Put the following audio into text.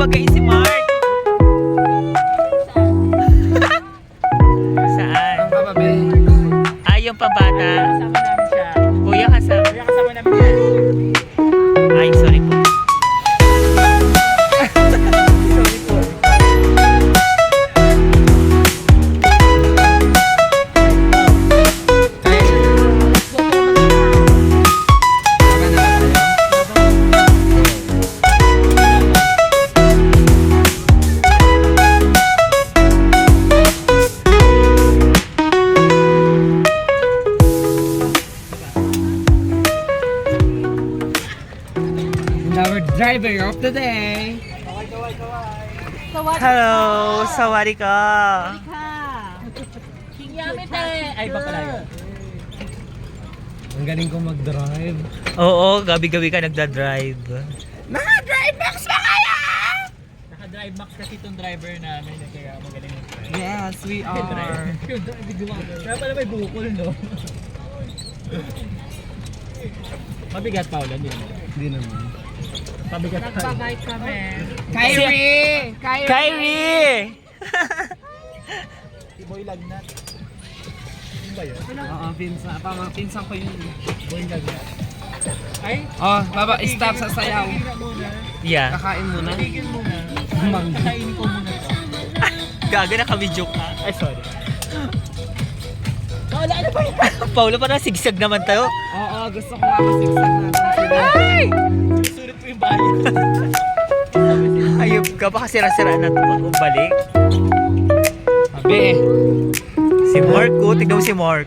bagay si Mark. Saan? Saan? Ay, yung pabata. Saan? Driver of the day. Hello, sawari ka. Yamete! Ay, ba pala yun? Ang galing ko mag-drive. Oo, gabi-gabi ka nagda-drive. Naka-drive max kasi itong driver namin. eh, Kaya magaling yung drive. Yes, we are. Yung drive. Kaya pala may bukol, no? Mabigat, Paula. Hindi naman. Hindi naman. Mabigat pa. kami. Kyrie! Kyrie! Kyrie! Si Boy Lagnat. Ano ba yun? Oo, pinsan. Pama, pinsan ko yun. Boy Lagnat. Ay, Oh, baba, stop sa sayaw. Yeah. Kakain muna. Tigil muna. Mangga. Kainin ko muna. Gaga na kami joke ha. Ay, sorry. Paula, ano ba yun? Paula, parang sigsag naman tayo. Oo, gusto ko nga masigsag natin sila. Bayan. Ayop ka, baka sira-sira na ito pag umbalik. Sabi, Si Mark, oh, tignan mo si Mark.